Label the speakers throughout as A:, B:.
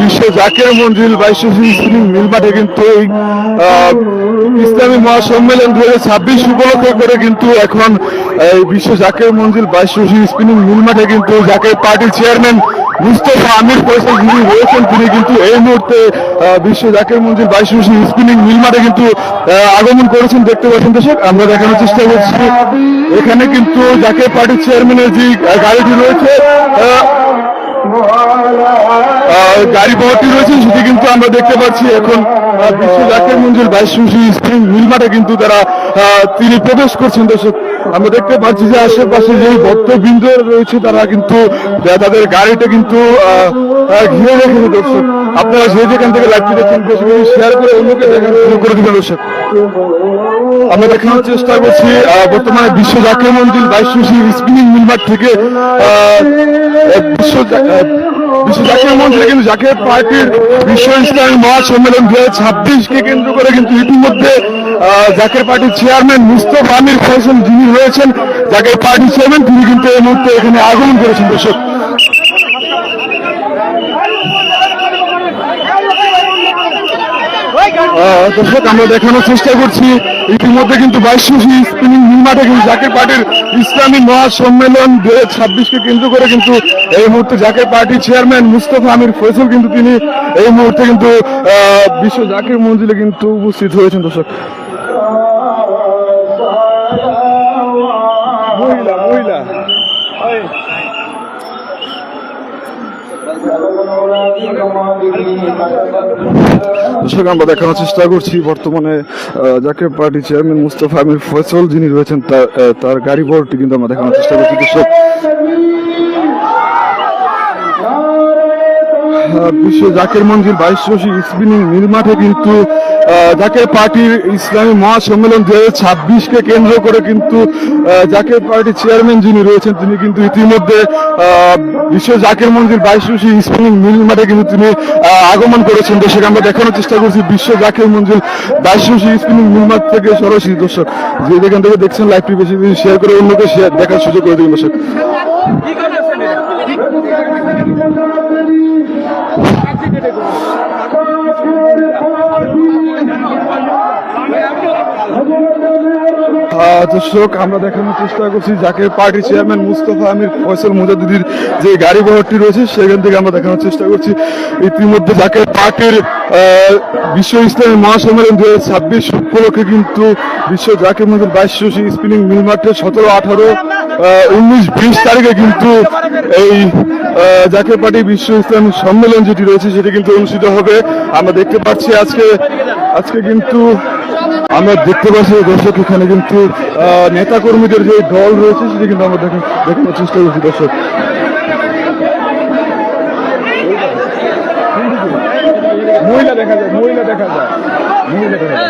A: বিশ্ব জাকের মঞ্জিল বাইশ মিল মাঠে কিন্তু এই ইসলামী মহাসম্মেলন দু হাজার ছাব্বিশ উপলক্ষে করে কিন্তু এখন এই বিশ্ব জাকের মঞ্জিল বাইশ স্পিনিং মিল মাঠে কিন্তু জাকের পার্টির চেয়ারম্যান মুস্তফা আমির ফয়সাল যিনি রয়েছেন, তিনি কিন্তু এই মুহূর্তে বিশ্ব জাকের মঞ্জিল বাইশ স্পিনিং মিল মাঠে কিন্তু আগমন করেছেন। দেখতে পাচ্ছেন দর্শক, আমরা দেখানোর চেষ্টা করছি। এখানে কিন্তু জাকের পার্টির চেয়ারম্যানের যে গাড়িটি রয়েছে গাড়ি ভর্তি রয়েছে, সেটি কিন্তু আমরা দেখতে পাচ্ছি এখন বিশ্ব জাকের মঞ্জিল বাইশ স্প্রিং মিল মাঠে কিন্তু তারা তিনি প্রবেশ করছেন। দর্শক, আমরা দেখতে পাচ্ছি যে আশেপাশে যে ভক্তবৃন্দ রয়েছে, তারা কিন্তু তাদের গাড়িটা কিন্তু ঘিরে রেখেছে। দর্শক, আপনারা যে যেখান থেকে লাইভটি দেখছেন শেয়ার করে অন্যকে দেখার শুরু করে দিবেন। দর্শক আমরা দেখানোর চেষ্টা করছি বর্তমানে বিশ্ব জাতীয় মন্দির বাইশ স্পিনিং মিলমার্ট থেকে বিশ্ব বিশ্ব জাতীয় মন্দিরে কিন্তু জাতীয় পার্টির বিশ্ব ইসলামী মহাসম্মেলন দু হাজার ছাব্বিশকে কেন্দ্র করে কিন্তু ইতিমধ্যে জাকের পার্টির চেয়ারম্যান মুস্তফা আমির ফয়সল যিনি রয়েছেন জাকের পার্টির চেয়ারম্যান তিনি কিন্তু এই মুহূর্তে এখানে আগমন করেছেন। দর্শক দর্শক, আমরা দেখানোর চেষ্টা করছি। ইতিমধ্যে কিন্তু বাইশ স্পিনিং মাঠে কিন্তু জাকের পার্টির ইসলামী মহাসম্মেলন দু হাজার ছাব্বিশকে কেন্দ্র করে কিন্তু এই মুহূর্তে জাকের পার্টির চেয়ারম্যান মুস্তফা আমির ফয়সল কিন্তু তিনি এই মুহূর্তে কিন্তু বিশ্ব জাকের মঞ্জিলে কিন্তু উপস্থিত হয়েছেন, দর্শক। মহিলা মহিলা। দর্শক, আমরা দেখানোর চেষ্টা করছি বর্তমানে যাকে পার্টি চেয়ারম্যান মুস্তফা আমির ফয়সল যিনি রয়েছেন, তার তার গাড়ি বড়টি কিন্তু আমরা দেখানোর চেষ্টা করছি। দর্শক বিশ্ব জাকের মঞ্জিল বাইশ স্পিনিং মিল মাঠে কিন্তু জাকের পার্টির ইসলামী মহাসম্মেলন দু হাজার ছাব্বিশকে কেন্দ্র করে কিন্তু জাকের পার্টির চেয়ারম্যান যিনি রয়েছেন, তিনি কিন্তু ইতিমধ্যে বিশ্ব জাকের মঞ্জিল বাইশ স্পিনিং মিল মাঠে কিন্তু তিনি আগমন করেছেন। দর্শক, আমরা দেখানোর চেষ্টা করছি বিশ্ব জাকের মঞ্জিল বাইশ স্পিনিং মিল মাঠ থেকে সরাসরি। দর্শক, যে যেখান থেকে দেখছেন লাইভটি বেশি বেশি শেয়ার করে অন্যকে শেয়ার দেখার সুযোগ করে দিন। দর্শক দর্শক, আমরা দেখানোর চেষ্টা করছি যাকে পার্টি চেয়ারম্যান মুস্তফা আমির ফয়সল মুজাদ্দিদির যে গাড়ি বহরটি রয়েছে, সেখান থেকে আমরা দেখানোর চেষ্টা করছি। ইতিমধ্যে যাকে পার্টির বিশ্ব ইসলামী মহাসম্মেলন দু হাজার ছাব্বিশ উপলক্ষে কিন্তু বিশ্ব জাকির মন্দির বাইশ স্পিনিং মিল মাঠে সতেরো, আঠারো উনিশ, বিশ তারিখে কিন্তু এই জাতীয় পার্টি বিশ্ব ইসলামী সম্মেলন যেটি রয়েছে, সেটি কিন্তু অনুষ্ঠিত হবে। আমরা দেখতে পাচ্ছি আজকে আজকে কিন্তু আমরা দেখতে পাচ্ছি দর্শক, এখানে কিন্তু নেতা কর্মীদের যে দল রয়েছে, সেটি কিন্তু আমরা দেখা- দেখানোর চেষ্টা করছি, দর্শক। মহিলা দেখা যায়। মহিলা দেখা যায়। মহিলা দেখা যায়।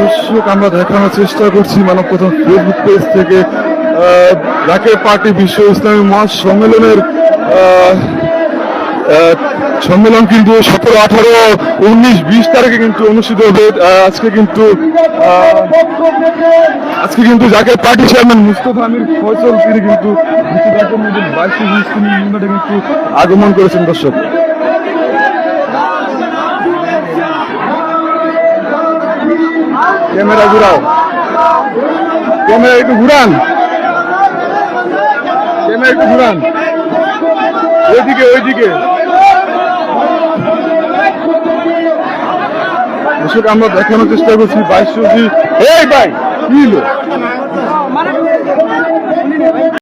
A: দর্শক আমরা দেখানোর চেষ্টা করছি মানব প্রথম ফেসবুক পেজ থেকে রাকের পার্টি বিশ্ব ইসলামী মহাসম্মেলনের আহ, আহ, সম্মেলন কিন্তু সতেরো আঠারো উনিশ বিশ তারিখে কিন্তু অনুষ্ঠিত হবে। আজকে কিন্তু আজকে কিন্তু জাকের পার্টি চেয়ারম্যান মুস্তফা আমির ফয়সল তিনি কিন্তু বাইশ কিন্তু আগমন করেছেন দর্শক। ক্যামেরা ঘুরাও। ক্যামেরা একটু ঘুরান। ক্যামেরা একটু ঘুরান। ওইদিকে ওইদিকে। দর্শক, আমরা দেখানোর চেষ্টা করছি বাইশ এই ভাই, কি